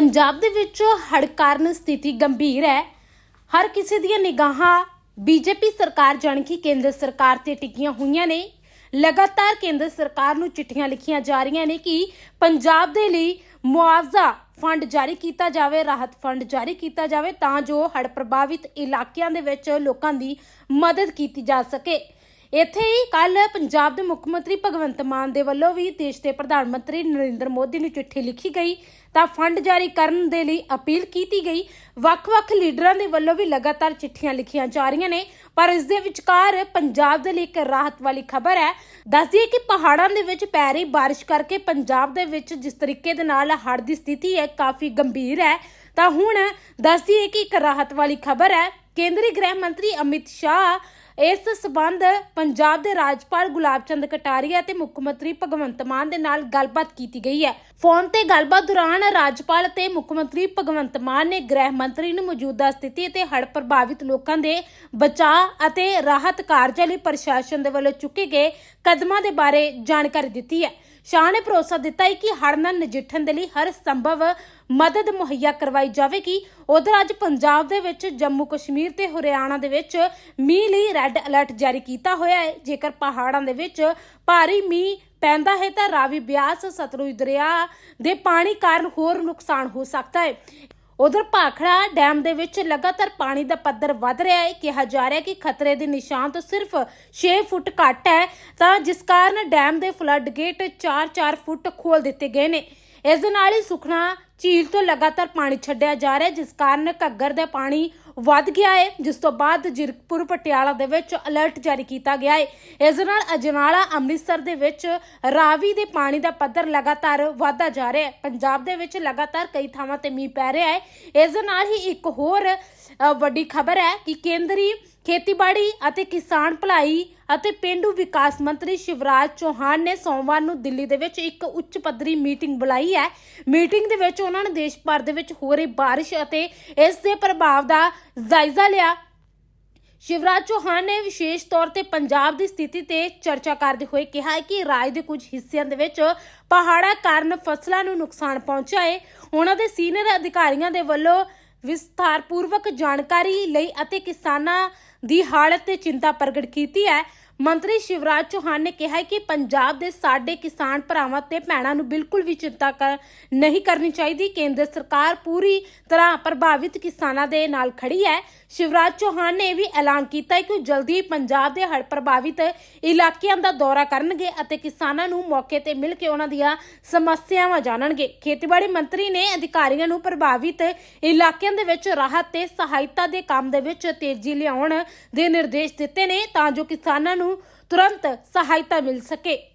ਪੰਜਾਬ ਦੇ ਵਿੱਚ ਹੜ੍ਹ ਕਾਰਨ ਸਥਿਤੀ ਗੰਭੀਰ ਹੈ। ਹਰ ਕਿਸੇ ਦੀਆਂ ਨਿਗਾਹਾਂ ਬੀਜੇਪੀ ਸਰਕਾਰ ਜਾਣੀ ਕਿ ਕੇਂਦਰ ਸਰਕਾਰ ਤੇ ਟਿਕੀਆਂ ਹੋਈਆਂ ਨੇ। ਲਗਾਤਾਰ ਕੇਂਦਰ ਸਰਕਾਰ ਨੂੰ ਚਿੱਠੀਆਂ ਲਿਖੀਆਂ ਜਾ ਰਹੀਆਂ ਨੇ ਕਿ ਪੰਜਾਬ ਦੇ ਲਈ ਮੁਆਵਜ਼ਾ ਫੰਡ ਜਾਰੀ ਕੀਤਾ ਜਾਵੇ, ਰਾਹਤ ਫੰਡ ਜਾਰੀ ਕੀਤਾ ਜਾਵੇ ਤਾਂ ਜੋ ਹੜ੍ਹ ਪ੍ਰਭਾਵਿਤ ਇਲਾਕਿਆਂ ਦੇ ਵਿੱਚ ਲੋਕਾਂ ਦੀ ਮਦਦ ਕੀਤੀ ਜਾ ਸਕੇ। ਇੱਥੇ ਹੀ ਕੱਲ ਪੰਜਾਬ ਦੇ ਮੁੱਖ ਮੰਤਰੀ ਭਗਵੰਤ ਮਾਨ ਦੇ ਵੱਲੋਂ ਵੀ ਦੇਸ਼ ਦੇ ਪ੍ਰਧਾਨ ਮੰਤਰੀ ਨਰਿੰਦਰ ਮੋਦੀ ਨੂੰ ਚਿੱਠੀ ਲਿਖੀ ਗਈ। ਤਾਂ ਫੰਡ ਜਾਰੀ ਕਰਨ ਦੇ ਲਈ ਅਪੀਲ ਕੀਤੀ ਗਈ। ਵੱਖ-ਵੱਖ ਲੀਡਰਾਂ ਦੇ ਵੱਲੋਂ ਵੀ ਲਗਾਤਾਰ ਚਿੱਠੀਆਂ ਲਿਖੀਆਂ ਜਾ ਰਹੀਆਂ ਨੇ। ਪਰ ਇਸ ਦੇ ਵਿਚਕਾਰ ਪੰਜਾਬ ਦੇ ਲਈ ਇੱਕ ਰਾਹਤ ਵਾਲੀ ਖਬਰ ਹੈ। ਦੱਸਦੀਏ ਕਿ ਪਹਾੜਾਂ ਦੇ ਵਿੱਚ ਪੈ ਰਹੀ ਬਾਰਿਸ਼ ਕਰਕੇ ਪੰਜਾਬ ਦੇ ਵਿੱਚ ਜਿਸ ਤਰੀਕੇ ਦੇ ਨਾਲ ਹੜ੍ਹ ਦੀ ਸਥਿਤੀ ਹੈ, ਕਾਫੀ ਗੰਭੀਰ ਹੈ। ਤਾਂ ਹੁਣ ਦੱਸਦੀ ਹੈ ਕਿ ਇੱਕ ਰਾਹਤ ਵਾਲੀ ਖਬਰ ਹੈ। ਕੇਂਦਰੀ ਗ੍ਰਹਿ ਮੰਤਰੀ ਅਮਿਤ ਸ਼ਾਹ ਇਸ ਸਬੰਧ ਪੰਜਾਬ ਦੇ ਰਾਜਪਾਲ ਗੁਲਾਬ ਚੰਦ ਕਟਾਰੀਆ ਤੇ ਮੁੱਖ ਮੰਤਰੀ ਭਗਵੰਤ ਮਾਨ ਦੇ ਨਾਲ ਗੱਲਬਾਤ ਕੀਤੀ ਗਈ ਹੈ। ਫੋਨ ਤੇ ਗੱਲਬਾਤ ਦੌਰਾਨ ਰਾਜਪਾਲ ਤੇ ਮੁੱਖ ਮੰਤਰੀ ਭਗਵੰਤ ਮਾਨ ਨੇ ਗ੍ਰਹਿ ਮੰਤਰੀ ਨੂੰ ਮੌਜੂਦਾ ਸਥਿਤੀ ਅਤੇ ਹੜ੍ਹ ਪ੍ਰਭਾਵਿਤ ਲੋਕਾਂ ਦੇ ਬਚਾਅ ਅਤੇ ਰਾਹਤ ਕਾਰਜਾਂ ਲਈ ਪ੍ਰਸ਼ਾਸਨ ਦੇ ਵੱਲੋਂ ਚੁੱਕੇ ਗਏ ਕਦਮਾਂ ਦੇ ਬਾਰੇ ਜਾਣਕਾਰੀ ਦਿੱਤੀ ਹੈ। ਸ਼ਾਹ ਨੇ ਭਰੋਸਾ ਦਿੱਤਾ ਹੈ ਕਿ ਹੜ੍ਹ ਨਾਲ ਨਜਿੱਠਣ ਦੇ ਲਈ ਹਰ ਸੰਭਵ ਮਦਦ ਮੁਹੱਈਆ ਕਰਵਾਈ ਜਾਵੇਗੀ। ਉਧਰ ਅੱਜ ਪੰਜਾਬ ਦੇ ਵਿੱਚ ਜੰਮੂ ਕਸ਼ਮੀਰ ਤੇ ਹਰਿਆਣਾ ਦੇ ਵਿੱਚ ਮੀਂਹ ਲਈ ਰੈੱਡ ਅਲਰਟ ਜਾਰੀ ਕੀਤਾ ਹੋਇਆ ਹੈ। ਜੇਕਰ ਪਹਾੜਾਂ ਦੇ ਵਿੱਚ ਭਾਰੀ ਮੀਂਹ ਪੈਂਦਾ ਹੈ ਤਾਂ ਰਾਵੀ ਬਿਆਸ, ਸਤਲੁਜ ਦਰਿਆ ਦੇ ਪਾਣੀ ਕਾਰਨ ਹੋਰ ਨੁਕਸਾਨ ਹੋ ਸਕਦਾ ਹੈ। ਉਧਰ ਭਾਖੜਾ ਡੈਮ ਦੇ ਵਿੱਚ ਲਗਾਤਾਰ ਪਾਣੀ ਦਾ ਪੱਧਰ ਵੱਧ ਰਿਹਾ ਹੈ। ਕਿਹਾ ਜਾ ਰਿਹਾ ਕਿ ਖਤਰੇ ਦੇ ਨਿਸ਼ਾਨ ਤੋਂ ਸਿਰਫ 6 ਫੁੱਟ ਘੱਟ ਹੈ। ਤਾਂ ਜਿਸ ਕਾਰਨ ਡੈਮ ਦੇ ਫਲੱਡ ਗੇਟ 4-4 ਫੁੱਟ ਖੋਲ ਦਿੱਤੇ ਗਏ ਨੇ। ਇਸ ਦੇ ਨਾਲ ਹੀ ਸੁਖਨਾ ਝੀਲ ਤੋਂ ਲਗਾਤਾਰ ਪਾਣੀ ਛੱਡਿਆ ਜਾ ਰਿਹਾ ਜਿਸ ਕਾਰਨ ਘੱਗਰ ਦਾ ਪਾਣੀ ਵੱਧ ਗਿਆ ਹੈ। ਜਿਸ ਤੋਂ ਬਾਅਦ ਜਿਰਕਪੁਰ ਪਟਿਆਲਾ ਦੇ ਵਿੱਚ ਅਲਰਟ ਜਾਰੀ ਕੀਤਾ ਗਿਆ ਹੈ। ਇਸ ਨਾਲ ਅਜਨਾਲਾ, ਅੰਮ੍ਰਿਤਸਰ ਦੇ ਵਿੱਚ ਰਾਵੀ ਦੇ ਪਾਣੀ ਦਾ ਪੱਧਰ ਲਗਾਤਾਰ ਵਧਦਾ ਜਾ ਰਿਹਾ ਹੈ। ਪੰਜਾਬ ਦੇ ਵਿੱਚ ਲਗਾਤਾਰ ਕਈ ਥਾਵਾਂ ਤੇ ਮੀਂਹ ਪੈ ਰਿਹਾ ਹੈ। ਇਸ ਨਾਲ ਹੀ ਇੱਕ ਹੋਰ ਵੱਡੀ ਖਬਰ ਹੈ ਕਿ ਕੇਂਦਰੀ ਖੇਤੀਬਾੜੀ ਅਤੇ ਕਿਸਾਨ ਭਲਾਈ ਅਤੇ ਪਿੰਡੂ ਵਿਕਾਸ ਮੰਤਰੀ ਸ਼ਿਵਰਾਜ ਚੌਹਾਨ ਨੇ ਸੋਮਵਾਰ ਨੂੰ ਦਿੱਲੀ ਦੇ ਵਿੱਚ ਇੱਕ ਉੱਚ ਪੱਧਰੀ ਮੀਟਿੰਗ ਬੁਲਾਈ ਹੈ। ਮੀਟਿੰਗ ਦੇ ਵਿੱਚ ਉਹਨਾਂ ਨੇ ਦੇਸ਼ ਭਰ ਦੇ ਵਿੱਚ ਹੋ ਰਹੀ ਬਾਰਿਸ਼ ਅਤੇ ਇਸ ਦੇ ਪ੍ਰਭਾਵ ਦਾ ਜਾਇਜ਼ਾ ਲਿਆ। ਸ਼ਿਵਰਾਜ ਚੌਹਾਨ ਨੇ ਵਿਸ਼ੇਸ਼ ਤੌਰ ਤੇ ਪੰਜਾਬ ਦੀ ਸਥਿਤੀ ਤੇ ਚਰਚਾ ਕਰਦੇ ਹੋਏ ਕਿਹਾ ਕਿ ਰਾਜ ਦੇ ਕੁਝ ਹਿੱਸਿਆਂ ਦੇ ਵਿੱਚ ਪਹਾੜਾਂ ਕਾਰਨ ਫਸਲਾਂ ਨੂੰ ਨੁਕਸਾਨ ਪਹੁੰਚਿਆ ਹੈ ਉਹਨਾਂ ਦੇ ਸੀਨੀਅਰ ਅਧਿਕਾਰੀਆਂ ਦੇ ਵੱਲੋਂ ਵਿਸਥਾਰਪੂਰਵਕ ਜਾਣਕਾਰੀ ਲਈ ਅਤੇ ਕਿਸਾਨਾਂ ਦੀ ਹਾਲਤ ਤੇ ਚਿੰਤਾ ਪ੍ਰਗਟ ਕੀਤੀ ਹੈ। ਮੰਤਰੀ ਸ਼ਿਵਰਾਜ ਚੌਹਾਨ ਨੇ ਕਿਹਾ ਕਿ ਪੰਜਾਬ ਦੇ ਸਾਡੇ ਕਿਸਾਨ ਭਰਾਵਾਂ ਤੇ ਭੈਣਾਂ ਨੂੰ ਬਿਲਕੁਲ ਵੀ ਚਿੰਤਾ ਨਹੀਂ ਕਰਨੀ ਚਾਹੀਦੀ। ਕੇਂਦਰ ਸਰਕਾਰ ਪੂਰੀ ਤਰ੍ਹਾਂ ਪ੍ਰਭਾਵਿਤ ਕਿਸਾਨਾਂ ਦੇ ਨਾਲ ਖੜੀ ਹੈ। ਸ਼ਿਵਰਾਜ ਚੌਹਾਨ ਨੇ ਇਹ ਵੀ ਐਲਾਨ ਕੀਤਾ ਹੈ ਕਿ ਉਹ ਜਲਦੀ ਹੀ ਪੰਜਾਬ ਦੇ ਹੜ ਪ੍ਰਭਾਵਿਤ ਇਲਾਕਿਆਂ ਦਾ ਦੌਰਾ ਕਰਨਗੇ ਅਤੇ ਕਿਸਾਨਾਂ ਨੂੰ ਮੌਕੇ ਤੇ ਮਿਲ ਕੇ ਉਹਨਾਂ ਦੀਆਂ ਸਮੱਸਿਆਵਾਂ ਜਾਣਨਗੇ। ਖੇਤੀਬਾੜੀ ਮੰਤਰੀ ਨੇ ਅਧਿਕਾਰੀਆਂ ਨੂੰ ਪ੍ਰਭਾਵਿਤ ਇਲਾਕਿਆਂ ਦੇ ਵਿੱਚ ਰਾਹਤ ਤੇ ਸਹਾਇਤਾ ਦੇ ਕੰਮ ਦੇ ਵਿੱਚ ਤੇਜ਼ੀ ਲਿਆਉਣ ਦੇ ਨਿਰਦੇਸ਼ ਦਿੱਤੇ ਨੇ ਤਾਂ ਜੋ ਕਿਸਾਨਾਂ ਨੂੰ ਨੂੰ ਤੁਰੰਤ ਸਹਾਇਤਾ ਮਿਲ ਸਕੇ।